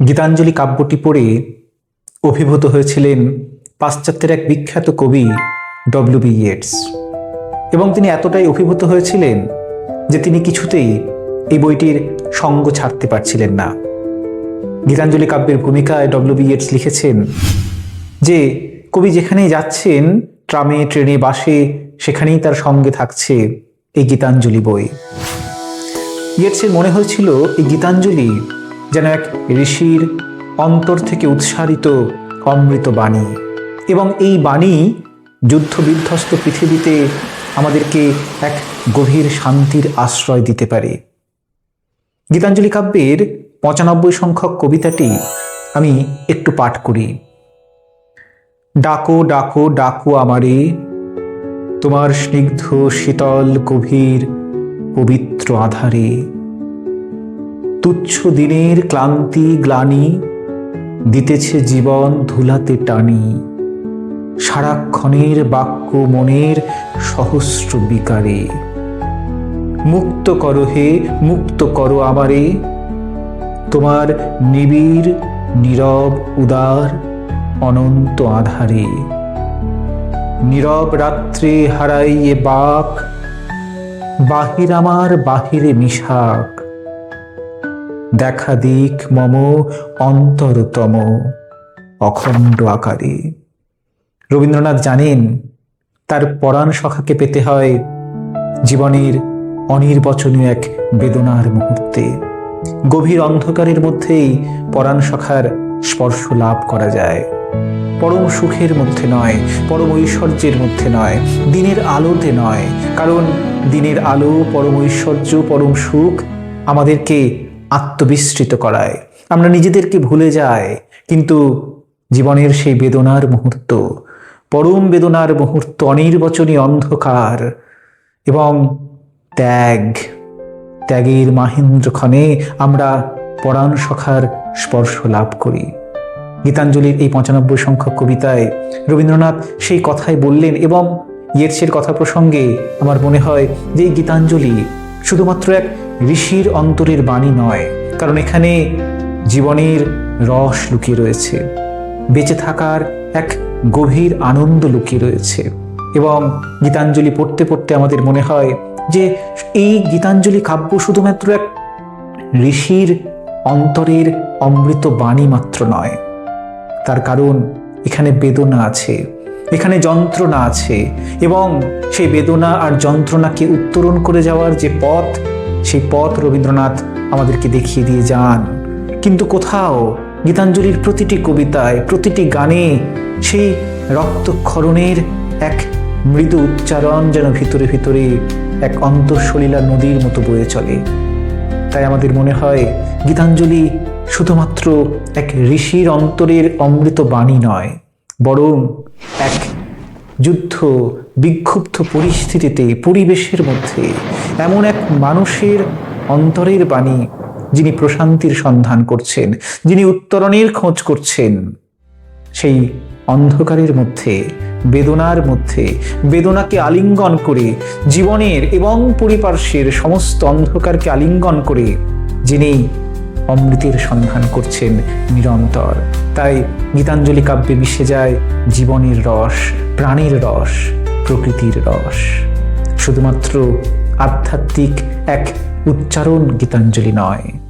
গীতাঞ্জলি কাব্যটি পড়ে অভিভূত হয়েছিলেন পাশ্চাত্যের এক বিখ্যাত কবি ডব্লিউ বি ইয়েটস। এবং তিনি এতটাই অভিভূত হয়েছিলেন যে তিনি কিছুতেই এই বইটির সঙ্গ ছাড়তে পারছিলেন না। গীতাঞ্জলি কাব্যের ভূমিকায় ডব্লিউ বি ইয়েটস লিখেছেন যে, কবি যেখানেই যাচ্ছেন, ট্রামে, ট্রেনে, বাসে, সেখানেই তার সঙ্গে থাকছে এই গীতাঞ্জলি বই। ইয়েটসের মনে হয়েছিল, এই গীতাঞ্জলি যেন এক ঋষির অন্তর থেকে উৎসারিত অমৃত বাণী। এবং এই বাণী যুদ্ধ বিধ্বস্ত পৃথিবীতে আমাদেরকে এক গভীর শান্তির আশ্রয় দিতে পারে। গীতাঞ্জলি কাব্যের পঁচানব্বই সংখ্যক কবিতাটি আমি একটু পাঠ করি। ডাকো ডাকো ডাকো আমারে, তোমার স্নিগ্ধ, শীতল, গভীর, পবিত্র আধারে। তুচ্ছ দিনের ক্লান্তি গ্লানি দিতেছে জীবন ধুলাতে টানি। সারাক্ষণের বাক্য মনের সহস্র বিকারে। মুক্ত করো হে, মুক্ত করো আমারে। তোমার নিবিড়, নীরব, উদার, অনন্ত আধারে। নীরব রাত্রে হারাইয়ে বাক, বাহির আমার বাহিরে মিশাক। দেখা দিক মম অন্তরতম অখণ্ড আকারে। রবীন্দ্রনাথ জানেন, তার পরাণ সখাকে পেতে হয় জীবনের অনির্বচনীয় এক বেদনার মুহূর্তে। গভীর অন্ধকারের মধ্যেই পরাণ সখার স্পর্শ লাভ করা যায়। পরম সুখের মধ্যে নয়, পরম ঐশ্বর্যের মধ্যে নয়, দিনের আলোতে নয়, কারণ দিনের আলো, পরম ঐশ্বর্য, পরম সুখ আমাদেরকে আত্মবিস্তৃত করায়। আমরা নিজেদেরকে ভুলে যাই, কিন্তু জীবনের সেই বেদনার মুহূর্ত, পরম বেদনার মুহূর্ত, অনির্বচনী অন্ধকার এবং ত্যাগ। ত্যাগের মাহেন্দ্রক্ষণে আমরা পরাণ সখার স্পর্শ লাভ করি। গীতাঞ্জলির এই পঁচানব্বই সংখ্যক কবিতায় রবীন্দ্রনাথ সেই কথাই বললেন এবং ইয়েটসের কথা প্রসঙ্গে আমার মনে হয় যে গীতাঞ্জলি শুধুমাত্র এক ঋষির অন্তরের বাণী নয়, কারণ এখানে জীবনের রস লুকিয়ে রয়েছে, বেঁচে থাকার এক গভীর আনন্দ লুকিয়ে রয়েছে। এবং গীতাঞ্জলি পড়তে পড়তে আমাদের মনে হয় যে এই গীতাঞ্জলি কাব্য শুধুমাত্র এক ঋষির অন্তরের অমৃত বাণী মাত্র নয়। তার কারণ এখানে বেদনা আছে, এখানে যন্ত্রণা আছে, এবং সেই বেদনা আর যন্ত্রণাকে উত্তরণ করে যাওয়ার যে পথ সেই পথ রবীন্দ্রনাথ আমাদেরকে দেখিয়ে দিয়ে যান। কিন্তু কোথাও গীতাঞ্জলির প্রতিটি কবিতায়, প্রতিটি গানে সেই রক্তক্ষরণের এক মৃদু উচ্চারণ যেন ভিতরে ভিতরে এক অন্তঃসলীলা নদীর মতো বয়ে চলে। তাই আমাদের মনে হয় গীতাঞ্জলি শুধুমাত্র এক ঋষির অন্তরের অমৃত বাণী নয়, বরং এক যুদ্ধ বিক্ষুব্ধ পরিস্থিতিতে, পরিবেশের মধ্যে এমন এক মানুষের অন্তরের বাণী যিনি প্রশান্তির সন্ধান করছেন, যিনি উত্তরণের খোঁজ করছেন, সেই অন্ধকারের মধ্যে, বেদনার মধ্যে, বেদনাকে আলিঙ্গন করে, জীবনের এবং পরিপার্শ্বের সমস্ত অন্ধকারকে আলিঙ্গন করে যিনি অমৃতের সন্ধান করছেন নিরন্তর। তাই গীতাঞ্জলি কাব্যে মিশে যায় জীবনের রস, প্রাণের রস। প্রকৃতির রস। শুধুমাত্র আধ্যাত্মিক এক উচ্চারণ গীতাঞ্জলি নয়।